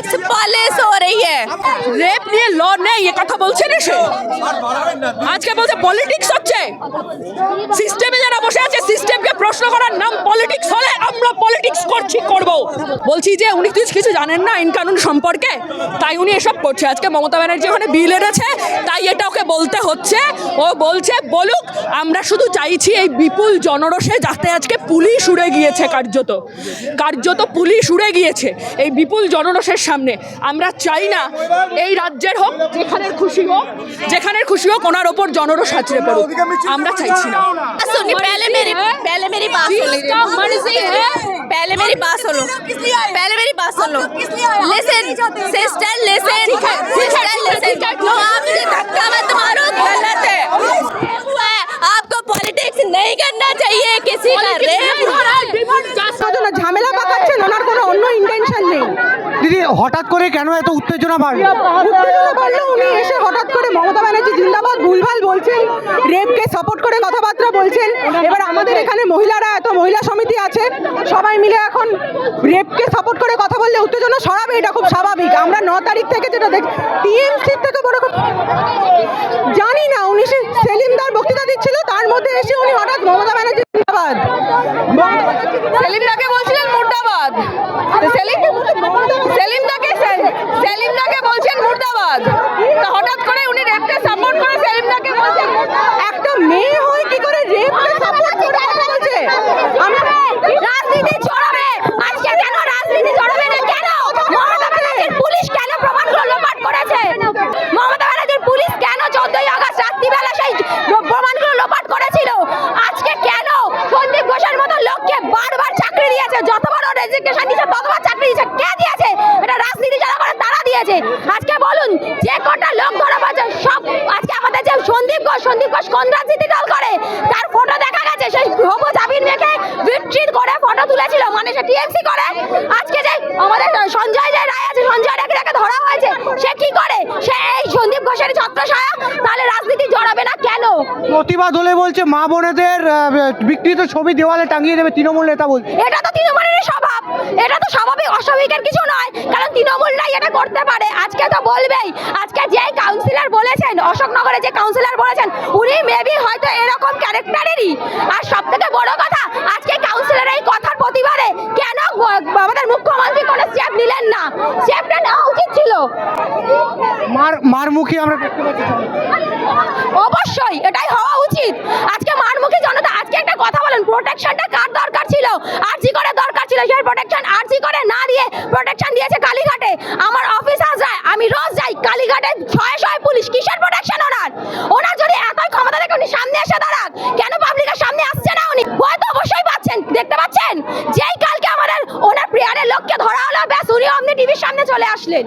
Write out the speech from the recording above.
Politics পলিস হো রহি হে rape নিয়ে ল নেই, এ কথা বলছে না সে আজকে বলছে পলিটিক্স হচ্ছে। সিস্টেমে যারা বসে আছে সিস্টেমকে প্রশ্ন করার নাম পলিটিক্স হলে আমরা বলছি যে উনি কিছু কিছু জানেন না আইন কানুন সম্পর্কে তাই উনি এসব করছে আজকে মমতা ব্যানার্জি ওখানে বিল এনেছে তাই এটা ওকে বলতে হচ্ছে ও বলছে বলুক আমরা শুধু চাইছি এই বিপুল জনরসে যাতে আজকে পুলিশ উড়ে গিয়েছে কার্যত কার্যত পুলিশ উড়ে গিয়েছে এই বিপুল জনরসের সামনে আমরা চাই না এই রাজ্যের হোক যেখানের খুশি হোক যেখানের খুশি হোক ওনার ওপর জনরস হাচড়ে পড়ুক আমরা চাইছি না सुनिए पहले मेरी पहले मेरी बात सुन लीजिए मर्जी है। पहले मेरी बात सुनो पहले मेरी बात सुन लो listen sister listen sister listen no आप मुझे হঠাৎ করে কেন এত উত্তেজনা বাড়লো? উত্তেজনা বাড়লো উনি এসে হঠাৎ করে মমতা ব্যানার্জি জিন্দাবাদ ভুলভাল বলছেন। রেপকে সাপোর্ট করে কথাবার্তা বলছেন। এবার আমাদের এখানে মহিলারা এত মহিলা সমিতি আছে সবাই মিলে এখন রেপকে সাপোর্ট করে কথা বললে উত্তেজনা সরাবে এটা খুব স্বাভাবিক। আমরা ন তারিখ থেকে যেটা দেখ টিএমসির থেকে বড় জানি না উনি সেলিমদার বক্তৃতা দিচ্ছিল তার মধ্যে এসে উনি হঠাৎ মমতা ব্যানার্জি জিন্দাবাদ। সেলিমদাকে মুর্দাবাদ সেলিম সেলিমদাকে সেলিমদাকে বলছেন মুর্দাবাদ তা হঠাৎ করে উনি রেপকে সাপোর্ট করে সেলিমদাকে বলছেন একটা মেয়ে হয়ে কি করে রেপকে সাপোর্ট করে কথা বলছে আমরা রাজনীতি ছড়াবে আজকে কেন রাজনীতি ছড়াবে না কেন মমতা ব্যানার্জির পুলিশ কেন প্রমাণগুলো লোপাট করেছে মমতা ব্যানার্জির পুলিশ কেন চোদ্দই আগস্ট রাত্রিবেলা সেই প্রমাণগুলো লোপাট করেছিল আজকে কেন সন্দীপ ঘোষের মতো লোককে বারবার চাকরি দিয়েছে ততবার চাকরি দিয়েছে। কে দিয়েছে? এটা রাজনীতি যারা করে তারা দিয়েছে। আজকে বলুন, যে কটা লোক ধরা পাচ্ছে সব আজকে আমাদের যে সন্দীপ ঘোষ সন্দীপ ঘোষ কোন রাজনীতি দল করে? তার ফটো দেখা গেছে, সেই হবু জামিন মেখে বিট্রিট করে ফটো তুলেছিল মানে সে করে। আজকে যে আমাদের সঞ্জয় যে রায় আছে, সঞ্জয় রায়কে যাকে ধরা হয়েছে, সে কি করে সন্দীপ ঘোষের ছত্র তাহলে রাজনীতি জড়াবে না কেন? প্রতিবাদ হলে বলছে মা বোনেদের বিকৃত ছবি দেওয়ালে টাঙিয়ে দেবে তৃণমূল নেতা বলছে। এটা তো তৃণমূলের স্বভাব। এটা তো স্বাভাবিক অস্বাভাবিকের কিছু নয় কারণ তৃণমূল তৃণমূলরাই এটা করতে পারে। আজকে তো বলবেই আজকে যে কাউন্সিলর বলেছেন অশোকনগরে যে কাউন্সিলর বলেছেন উনি মেবি হয়তো এরকম ক্যারেক্টারেরই আর সব থেকে বড় কথা আজকে কাউন্সিলর এই কথার প্রতিবাদে কেন গ- আমাদের মুখ্যমন্ত্রী কোনো স্টেপ নিলেন না স্টেপটা নেওয়া উচিত ছিল মার মার মুখে আমরা দেখতে পাচ্ছি অবশ্যই, এটাই হওয়া উচিত। আজকে মারমুখী জনতা, আজকে একটা কথা বলেন প্রোটেকশনটা কার দরকার ছিল? আরজি করে দরকার ছিল, সেই প্রোটেকশন আরজি করে না দিয়ে প্রোটেকশন দিয়েছে কালীঘাটে। আমার অফিসার যায় আমি রোজ যাই কালীঘাটে, ছয় ছয় পুলিশ, কিসের প্রোটেকশন ওনার? ওনার যদি এতই ক্ষমতা থেকে উনি সামনে এসে দাঁড়ান, কেন পাবলিকের সামনে আসছে না উনি? ভয় তো অবশ্যই পাচ্ছেন, দেখতে পাচ্ছেন? যেই কালকে আমাদের ওনার প্রিয়ারের লোককে ধরা হলো, ব্যাস উনি অমনি টিভির সামনে চলে আসলেন।